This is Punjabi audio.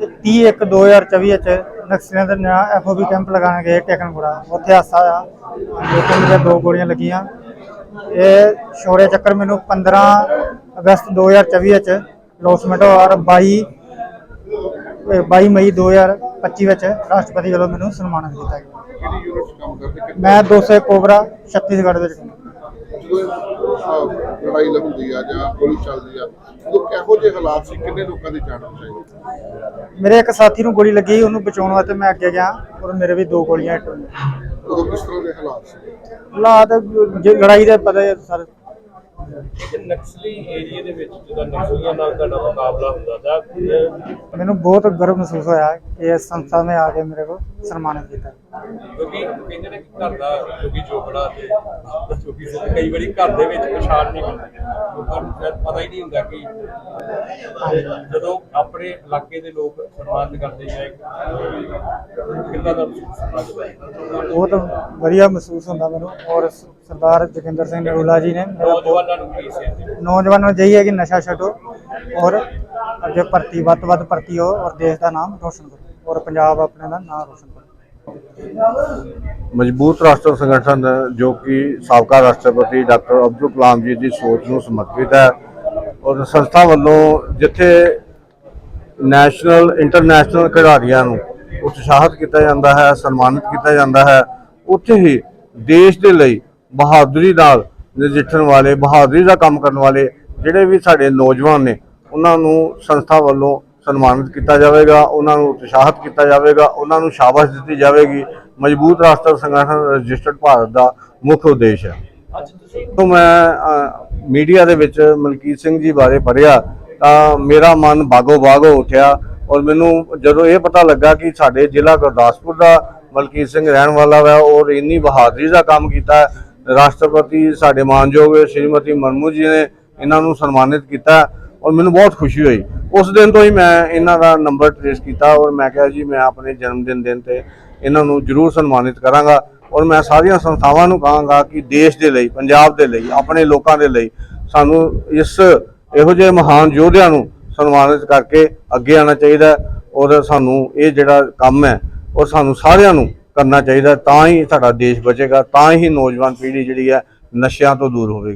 30 ਇੱਕ 2024 ਵਿੱਚ ਨਕਸਲੀਆਂ ਦੇ ਨਿਆ ਐਫਓਬੀ ਕੈਂਪ ਲਗਾਉਣ ਗਏ ਟੇਕਨਪੁਰਾ ਉੱਥੇ ਹਾਸਾ ਆ ਲੇਕਿਨ ਮੇਰੇ ਦੋ ਗੋਲੀਆਂ ਲੱਗੀਆਂ। ਇਹ ਸ਼ੌਰਯ ਚੱਕਰ ਮੈਨੂੰ 15 ਅਗਸਤ 2024 ਵਿੱਚ ਲੋਸਮੈਂਟ ਔਰ 22 ਇਹ 22 ਮਈ 2025 ਵਿੱਚ ਰਾਸ਼ਟਰਪਤੀ ਵੱਲੋਂ ਮੈਨੂੰ ਸਨਮਾਨਿਤ ਕੀਤਾ ਗਿਆ। ਮੈਂ 200 ਕੋਬਰਾ ਛੱਤੀਸਗੜ੍ਹ ਵਿੱਚ। ਜਦੋਂ ਲੜਾਈ ਲੱਗਦੀ ਆ ਜਾਂ ਗੋਲੀ ਚੱਲਦੀ ਆ ਉਦੋਂ ਕਿਹੋ ਜਿਹੇ ਹਾਲਾਤ ਸੀ? ਕਿੰਨੇ ਲੋਕਾਂ ਦੀ ਜਾਨ ਬਚਾਈ ਮੇਰੇ ਇੱਕ ਸਾਥੀ ਨੂੰ ਗੋਲੀ ਲੱਗੀ ਉਹਨੂੰ ਬਚਾਉਣ ਵਾਸਤੇ ਮੈਂ ਅੱਗੇ ਗਿਆ ਔਰ ਮੇਰੇ ਵੀ ਦੋ ਗੋਲੀਆਂ ਹਿੱਟ ਹੋਈਆਂ। ਉਦੋਂ ਕਿਸ ਤਰ੍ਹਾਂ ਦੇ ਹਾਲਾਤ ਸੀ? ਹਾਲਾਤ ਜੇ ਲੜਾਈ ਦੇ ਪਤਾ ਹੀ ਸਰ। ਇੱਕ ਨਕਸਲੀ ਏਰੀਆ ਦੇ ਵਿੱਚ ਜਦੋਂ ਨਕਸਲੀਆਂ ਨਾਲ ਤੁਹਾਡਾ ਮੁਕਾਬਲਾ ਹੁੰਦਾ ਤਾਂ ਅਹ, ਮੈਨੂੰ ਬਹੁਤ ਗਰਵ ਮਹਿਸੂਸ ਹੋਇਆ ਕਿ ਇਸ ਸੰਸਥਾ ਨੇ ਆ ਕੇ ਮੇਰੇ ਕੋਲ ਸਨਮਾਨਿਤ ਕੀਤਾ। ਕਿਉਂਕਿ ਕਹਿੰਦੇ ਨੇ ਕਿ ਘਰ ਦਾ ਜੋਗੀ ਜੋਗੜਾ ਤੇ ਜੋਗੀ ਸਿੱਧ ਕਈ ਵਾਰੀ ਘਰ ਦੇ ਵਿੱਚ ਪਛਾਣ ਨਹੀਂ ਹੁੰਦੀ। ਲੋਕਾਂ ਨੂੰ ਸ਼ਾਇਦ ਪਤਾ ਹੀ ਨਹੀਂ ਹੁੰਦਾ ਕਿ ਜਦੋਂ ਆਪਣੇ ਇਲਾਕੇ ਦੇ ਲੋਕ ਸਨਮਾਨਿਤ ਕਰਦੇ ਜਾਂ ਕਿੰਨਾ ਦਾ ਬਹੁਤ ਵਧੀਆ ਮਹਿਸੂਸ ਹੁੰਦਾ ਮੈਨੂੰ। ਔਰ ਸ- ਸਰਦਾਰ ਜੋਗਿੰਦਰ ਸਿੰਘ ਨਰੂਲਾ ਜੀ ਨੇ ਨੌਜਵਾਨਾਂ ਨੂੰ ਕੀ ਨੌਜਵਾਨਾਂ ਨੂੰ ਜਈ ਹੈ ਕਿ ਨਸ਼ਾ ਛੱਡੋ ਔਰ ਅੱਗੇ ਭਰਤੀ ਵੱਧ ਵੱਧ ਭਰਤੀ ਹੋ ਔਰ ਦੇਸ਼ ਦਾ ਨਾਮ ਰੋਸ਼ਨ ਕਰੋ ਔਰ ਪੰਜਾਬ ਆਪਣੇ ਦਾ ਨਾਮ ਰੋਸ਼ਨ ਮਜ਼ਬੂਤ ਰਾਸ਼ਟਰ ਸੰਗਠਨ ਜੋ ਕਿ ਸਾਬਕਾ ਰਾਸ਼ਟਰਪਤੀ ਡਾਕਟਰ ਅਬਦੁਲ ਕਲਾਮ ਜੀ ਦੀ ਸੋਚ ਨੂੰ ਸਮਰਪਿਤ ਹੈ ਔਰ ਸੰਸਥਾ ਵੱਲੋਂ ਜਿੱਥੇ ਨੈਸ਼ਨਲ, ਇੰਟਰਨੈਸ਼ਨਲ ਖਿਡਾਰੀਆਂ ਨੂੰ ਉਤਸ਼ਾਹਿਤ ਕੀਤਾ ਜਾਂਦਾ ਹੈ, ਸਨਮਾਨਿਤ ਕੀਤਾ ਜਾਂਦਾ ਹੈ, ਉੱਥੇ ਹੀ ਦੇਸ਼ ਦੇ ਲਈ ਬਹਾਦਰੀ ਨਾਲ ਨਜਿੱਠਣ ਵਾਲੇ, ਬਹਾਦਰੀ ਦਾ ਕੰਮ ਕਰਨ ਵਾਲੇ ਜਿਹੜੇ ਵੀ ਸਾਡੇ ਨੌਜਵਾਨ ਨੇ, ਉਹਨਾਂ ਨੂੰ ਸੰਸਥਾ ਵੱਲੋਂ ਸਨਮਾਨਿਤ ਕੀਤਾ ਜਾਵੇਗਾ ਉਹਨਾਂ ਨੂੰ ਉਤਸ਼ਾਹਿਤ ਕੀਤਾ ਜਾਵੇਗਾ ਉਹਨਾਂ ਨੂੰ ਸ਼ਾਬਾਸ਼ ਦਿੱਤੀ ਜਾਵੇਗੀ ਮਜ਼ਬੂਤ ਰਾਸ਼ਟਰ ਸੰਗਠਨ ਰਜਿਸਟਰਡ ਭਾਰਤ ਦਾ ਮੁੱਖ ਉਦੇਸ਼ ਹੈ ਅੱਜ ਤੁਸੀਂ ਤੋਂ ਮੈਂ ਮੀਡੀਆ ਦੇ ਵਿੱਚ ਮਲਕੀਤ ਸਿੰਘ ਜੀ ਬਾਰੇ ਪੜ੍ਹਿਆ ਤਾਂ ਮੇਰਾ ਮਨ ਬਾਗੋ ਬਾਗ ਹੋ ਉੱਠਿਆ ਔਰ ਮੈਨੂੰ ਜਦੋਂ ਇਹ ਪਤਾ ਲੱਗਾ ਕਿ ਸਾਡੇ ਜ਼ਿਲ੍ਹਾ ਗੁਰਦਾਸਪੁਰ ਦਾ ਮਲਕੀਤ ਸਿੰਘ ਰਹਿਣ ਵਾਲਾ ਹੈ ਔਰ ਇੰਨੀ ਬਹਾਦਰੀ ਦਾ ਕੰਮ ਕੀਤਾ ਹੈ। ਰਾਸ਼ਟਰਪਤੀ ਸਾਡੇ ਮਾਨਯੋਗ ਸ਼੍ਰੀਮਤੀ ਮਰਮੂ ਜੀ ਨੇ ਇਹਨਾਂ ਨੂੰ ਸਨਮਾਨਿਤ ਕੀਤਾ ਔਰ ਮੈਨੂੰ ਬਹੁਤ ਖੁਸ਼ੀ ਹੋਈ ਉਸ ਦਿਨ ਤੋਂ ਹੀ ਮੈਂ ਇਹਨਾਂ ਦਾ ਨੰਬਰ ਟ੍ਰੇਸ ਕੀਤਾ ਔਰ ਮੈਂ ਕਿਹਾ ਜੀ, ਮੈਂ ਆਪਣੇ ਜਨਮ ਦਿਨ ਦਿਨ ਤੇ ਇਹਨਾਂ ਨੂੰ ਜ਼ਰੂਰ ਸਨਮਾਨਿਤ ਕਰਾਂਗਾ ਔਰ ਮੈਂ ਸਾਰੀਆਂ ਸੰਸਥਾਵਾਂ ਨੂੰ ਕਹਾਂਗਾ ਕਿ ਦੇਸ਼ ਦੇ ਲਈ, ਪੰਜਾਬ ਦੇ ਲਈ, ਆਪਣੇ ਲੋਕਾਂ ਦੇ ਲਈ ਸਾਨੂੰ ਇਸ ਇਹੋ ਜਿਹੇ ਮਹਾਨ ਯੋਧਿਆਂ ਨੂੰ ਸਨਮਾਨਿਤ ਕਰਕੇ ਅੱਗੇ ਆਉਣਾ ਚਾਹੀਦਾ ਔਰ ਸਾਨੂੰ ਇਹ ਜਿਹੜਾ ਕੰਮ ਹੈ ਉਹ ਸਾਨੂੰ ਸਾਰਿਆਂ ਨੂੰ ਕਰਨਾ ਚਾਹੀਦਾ ਤਾਂ ਹੀ ਸਾਡਾ ਦੇਸ਼ ਬਚੇਗਾ, ਤਾਂ ਹੀ ਨੌਜਵਾਨ ਪੀੜ੍ਹੀ ਜਿਹੜੀ ਹੈ ਨਸ਼ਿਆਂ ਤੋਂ ਦੂਰ ਹੋਵੇਗੀ।